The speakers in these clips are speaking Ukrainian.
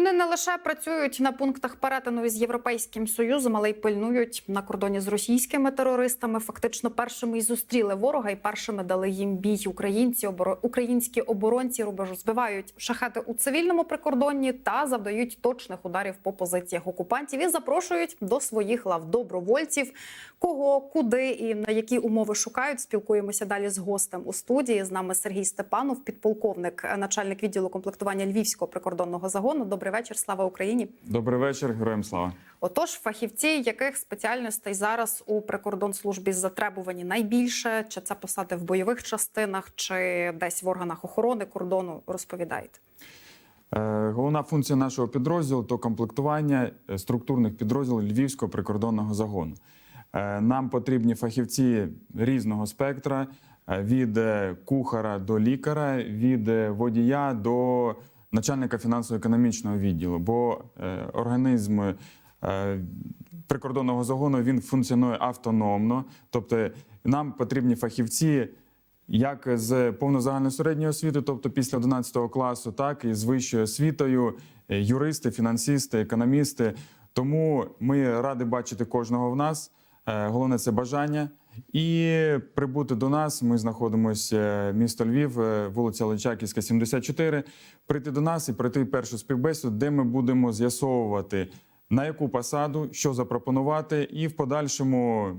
Вони не лише працюють на пунктах перетину із європейським союзом, але й пильнують на кордоні з російськими терористами. Фактично першими і зустріли ворога, і першими дали їм бій. Українці оборо... українські оборонці рубежу збивають шахети у цивільному прикордонні та завдають точних ударів по позиціях окупантів і запрошують до своїх лав добровольців. Кого, куди і на які умови шукають. Спілкуємося далі з гостем у студії. З нами Сергій Степанов, підполковник, начальник відділу комплектування Львівського прикордонного загону. Добрий вечір, слава Україні. Добрий вечір, героям слава. Отож, фахівці, яких спеціальностей зараз у прикордонслужбі затребувані найбільше? Чи це посади в бойових частинах, чи десь в органах охорони кордону? Розповідаєте. Е, Головна функція нашого підрозділу то комплектування е, структурних підрозділів Львівського прикордонного загону. Е, Нам потрібні фахівці різного спектра: від кухара до лікаря, від водія до начальника фінансово-економічного відділу. Бо е, організм е, прикордонного загону він функціонує автономно, тобто нам потрібні фахівці. Як з повнозагальної середньої освіти, тобто після 11 класу, так і з вищою освітою, е, юристи, фінансисти, економісти. Тому ми раді бачити кожного в нас. Е, Головне це бажання. І прибути до нас. Ми знаходимося місто Львів, е, вулиця Личаківська, 74. Прийти до нас і пройти першу співбесіду, де ми будемо з'ясовувати на яку посаду, що запропонувати, і в подальшому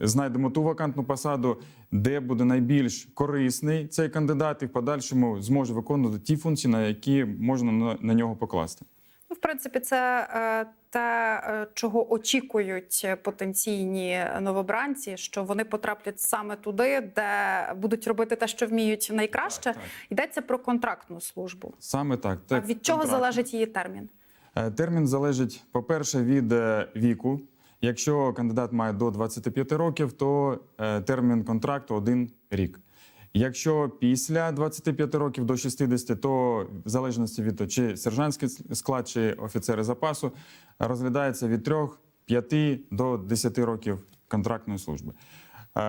знайдемо ту вакантну посаду, де буде найбільш корисний цей кандидат, і в подальшому зможе виконувати ті функції, на які можна на, на нього покласти. Ну, в принципі, це е, те, е, чого очікують потенційні новобранці, що вони потраплять саме туди, де будуть робити те, що вміють найкраще. Так, так. Йдеться про контрактну службу. Саме так. А так від чого контракт. залежить її термін? Е, Термін залежить, по-перше, від віку. Якщо кандидат має до 25 років, то термін контракту один рік. Якщо після 25 років до 60, то в залежності від того, чи сержантський склад, чи офіцери запасу, розглядається від 3, 5 до 10 років контрактної служби. Е,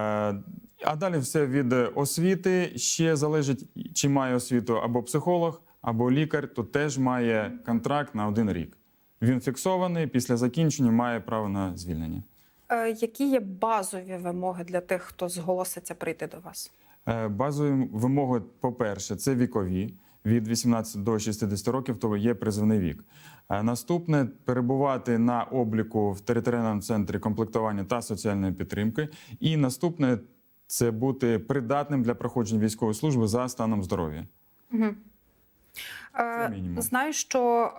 А далі все від освіти. Ще залежить, чи має освіту або психолог, або лікар, то теж має контракт на один рік. Він фіксований, після закінчення має право на звільнення. Е, Які є базові вимоги для тих, хто зголоситься прийти до вас? Е, Базові вимоги, по-перше, це вікові. Від 18 до 60 років то є призовний вік. Е, Наступне перебувати на обліку в територіальному центрі комплектування та соціальної підтримки. І наступне це бути придатним для проходження військової служби за станом здоров'я. Угу. Мінімум. Знаю, що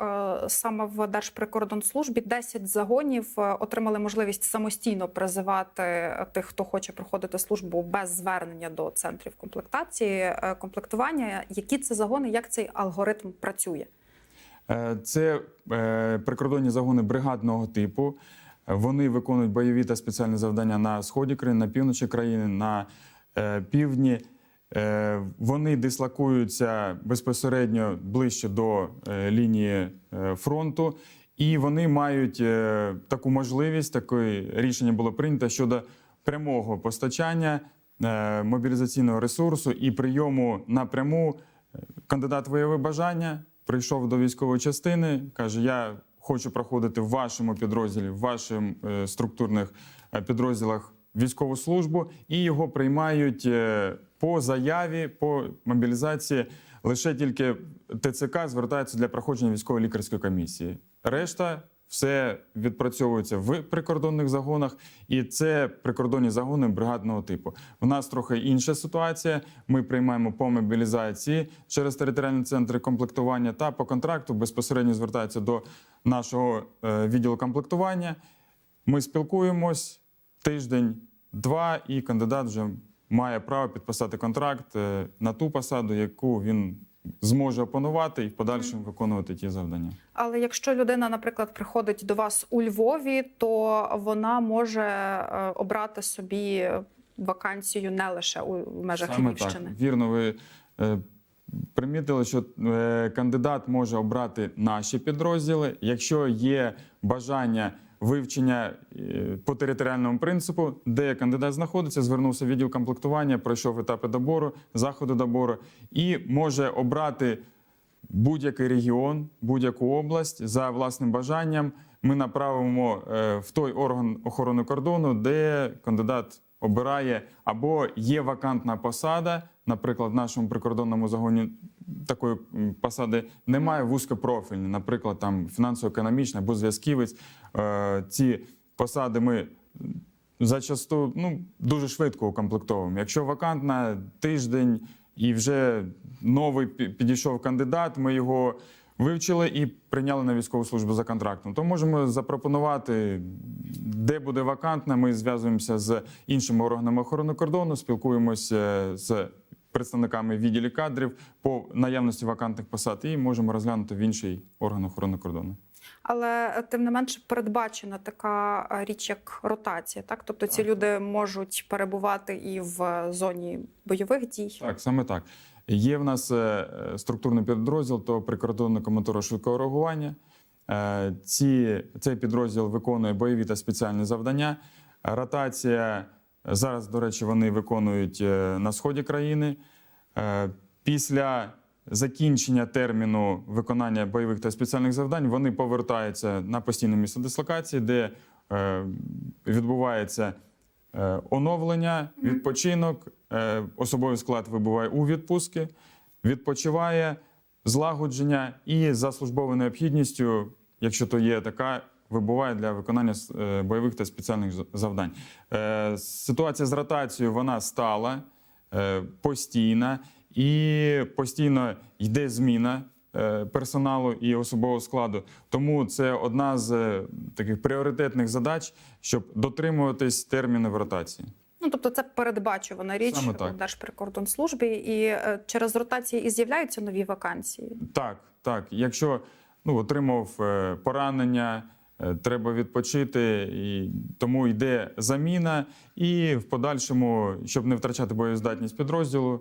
е, саме в Держприкордонслужбі 10 загонів е, отримали можливість самостійно призивати е, тих, хто хоче проходити службу без звернення до центрів комплектації, е, комплектування. Які це загони, як цей алгоритм працює? Е, Це е, прикордонні загони бригадного типу. Е, Вони виконують бойові та спеціальні завдання на сході країни, на півночі країни, на е, півдні. Е, Вони дислокуються безпосередньо ближче до е, лінії е, фронту, і вони мають таку можливість. Таке рішення було прийнято щодо прямого постачання мобілізаційного ресурсу і прийому напряму кандидат виявив бажання, прийшов до військової частини, каже: Я хочу проходити в вашому підрозділі, в ваших структурних підрозділах військову службу, і його приймають по заяві, по мобілізації. Лише тільки ТЦК звертається для проходження військової лікарської комісії. Решта все відпрацьовується в прикордонних загонах, і це прикордонні загони бригадного типу. У нас трохи інша ситуація. Ми приймаємо по мобілізації через територіальні центри комплектування та по контракту безпосередньо звертаються до нашого е, відділу комплектування. Ми спілкуємось тиждень-два, і кандидат вже має право підписати контракт е, на ту посаду, яку він зможе опанувати і в подальшому виконувати ті завдання. Але якщо людина, наприклад, приходить до вас у Львові, то вона може е, обрати собі вакансію не лише у межах Саме Львівщини. так. Вірно, ви е, примітили, що кандидат може обрати наші підрозділи. Якщо є бажання вивчення е, по територіальному принципу, де кандидат знаходиться, звернувся в відділ комплектування, пройшов етапи добору, заходи добору і може обрати будь-який регіон, будь-яку область за власним бажанням ми направимо е, в той орган охорони кордону, де кандидат обирає або є вакантна посада. Наприклад, в нашому прикордонному загоні такої посади немає вузькопрофільні, наприклад, там фінансово-економічна або зв'язківець. Е, Ці посади ми зачасту ну, дуже швидко укомплектовуємо. Якщо вакантна тиждень і вже новий підійшов кандидат, ми його вивчили і прийняли на військову службу за контрактом, то можемо запропонувати, де буде вакантна. Ми зв'язуємося з іншими органами охорони кордону, спілкуємося з представниками відділі кадрів по наявності вакантних посад і можемо розглянути в інший орган охорони кордону. Але е, тим не менше передбачена така е, річ, як ротація. Так, тобто ці люди можуть перебувати і в зоні бойових дій. Так, саме так. Є в нас е, е, структурний підрозділ, то прикордонна командира швидкого реагування. Е, Ці, цей підрозділ виконує бойові та спеціальні завдання. Ротація е, зараз, до речі, вони виконують е, на сході країни. Е, Після закінчення терміну виконання бойових та спеціальних завдань вони повертаються на постійне місце дислокації, де е, відбувається оновлення, відпочинок. Особовий склад вибуває у відпустки, відпочиває, злагодження і за службовою необхідністю, якщо то є така, вибуває для виконання е, бойових та спеціальних завдань. Е, Ситуація з ротацією вона стала е, постійна і постійно йде зміна персоналу і особового складу. Тому це одна з таких пріоритетних задач, щоб дотримуватись термінів ротації. Ну тобто це передбачувана річ у Держприкордонслужбі, і через ротації і з'являються нові вакансії. Так, так. Якщо ну, отримав поранення, треба відпочити, і тому йде заміна. І в подальшому, щоб не втрачати боєздатність підрозділу,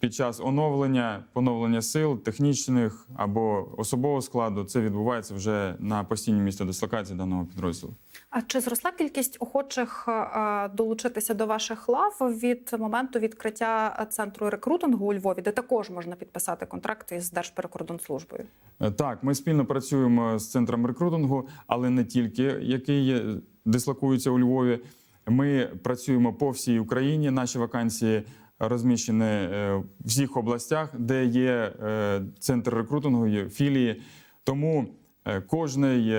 під час оновлення, поновлення сил, технічних або особового складу, це відбувається вже на постійній місці дислокації даного підрозділу. А чи зросла кількість охочих е, долучитися до ваших лав від моменту відкриття центру рекрутингу у Львові, де також можна підписати контракти з Держприкордонслужбою? Е, Так, ми спільно працюємо з центром рекрутингу, але не тільки який дислокується у Львові. Ми працюємо по всій Україні. Наші вакансії розміщені е, в всіх областях, де є е, центр рекрутингу, філії. Тому е, кожний,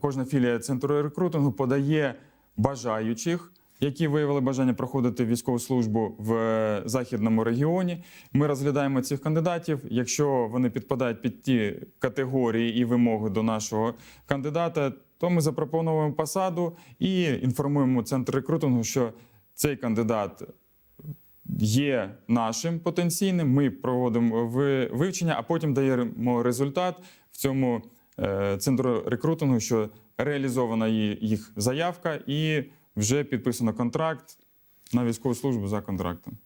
кожна філія центру рекрутингу подає бажаючих. Які виявили бажання проходити військову службу в західному регіоні, ми розглядаємо цих кандидатів. Якщо вони підпадають під ті категорії і вимоги до нашого кандидата, то ми запропонуємо посаду і інформуємо центр рекрутингу, що цей кандидат є нашим потенційним. Ми проводимо вивчення, а потім даємо результат в цьому е, центру рекрутингу, що реалізована їх заявка, і вже підписано контракт на військову службу за контрактом.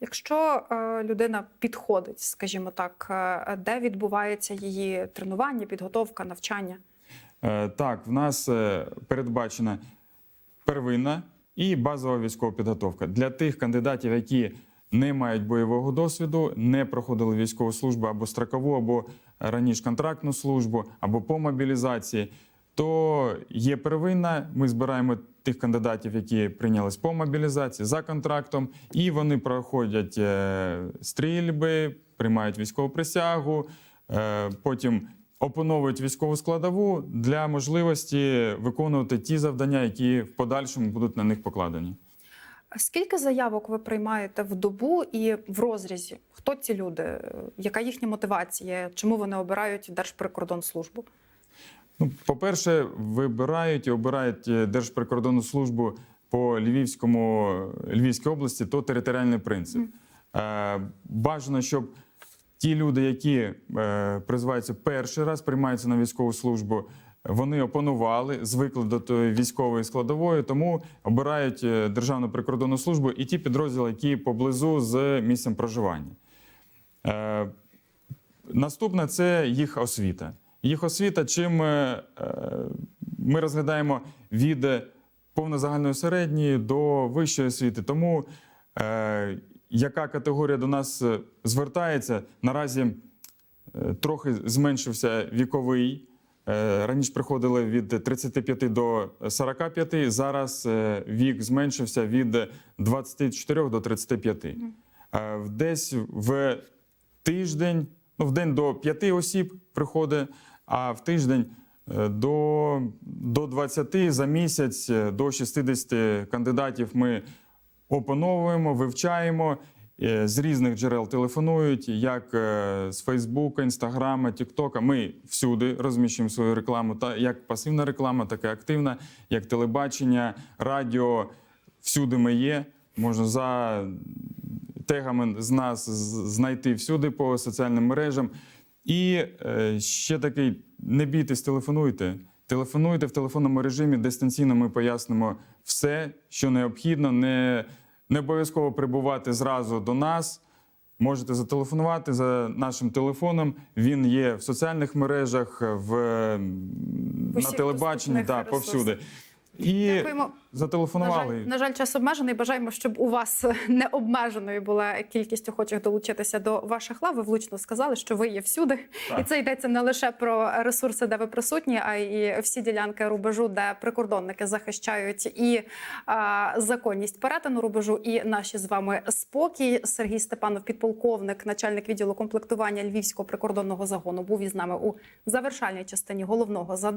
Якщо е, людина підходить, скажімо так, е, де відбувається її тренування, підготовка, навчання? Е, Так, в нас е, передбачена первинна і базова військова підготовка для тих кандидатів, які не мають бойового досвіду, не проходили військову службу або строкову, або раніше контрактну службу, або по мобілізації. То є первинна. Ми збираємо тих кандидатів, які прийнялись по мобілізації за контрактом, і вони проходять е, стрільби, приймають військову присягу, е, потім опановують військову складову для можливості виконувати ті завдання, які в подальшому будуть на них покладені. Скільки заявок ви приймаєте в добу і в розрізі? Хто ці люди? Яка їхня мотивація? Чому вони обирають Держприкордонслужбу? Ну, по-перше, вибирають і обирають е, Держприкордонну службу по Львівському Львівській області, то територіальний принцип. Е, бажано, щоб ті люди, які е, призиваються перший раз, приймаються на військову службу, вони опанували, звикли до тої військової складової, тому обирають е, Державну прикордонну службу і ті підрозділи, які поблизу з місцем проживання. Е, Наступне це їх освіта. Їх освіта, чим е, е, ми розглядаємо від повнозагальної середньої до вищої освіти. Тому е, яка категорія до нас е, звертається наразі е, трохи зменшився віковий. Е, Раніше приходили від 35 до 45, зараз вік зменшився від 24 до 35. Е, Десь в тиждень, ну в день до 5 осіб приходить, а в тиждень до, до 20 за місяць, до 60 кандидатів ми опановуємо, вивчаємо. е, З різних джерел телефонують, як е, з Фейсбука, Інстаграма, Тіктока. Ми всюди розміщуємо свою рекламу, та як пасивна реклама, так і активна, як телебачення, радіо. Всюди ми є. Можна за тегами з нас знайти всюди по соціальним мережам. І е, ще такий: не бійтесь, телефонуйте. Телефонуйте в телефонному режимі. Дистанційно ми пояснимо все, що необхідно. Не, не обов'язково прибувати зразу до нас. Можете зателефонувати за нашим телефоном. Він є в соціальних мережах, в, на телебаченні, та да, повсюди. І Дякуємо. На зателефонували. жаль, на жаль, час обмежений. Бажаємо, щоб у вас необмеженою була кількість охочих долучитися до ваших лав. Ви влучно сказали, що ви є всюди, Так. і це йдеться не лише про ресурси, де ви присутні, а й всі ділянки рубежу, де прикордонники захищають і а, законність перетину рубежу, і наші з вами спокій. Сергій Степанов, підполковник, начальник відділу комплектування Львівського прикордонного загону, був із нами у завершальній частині головного завдання.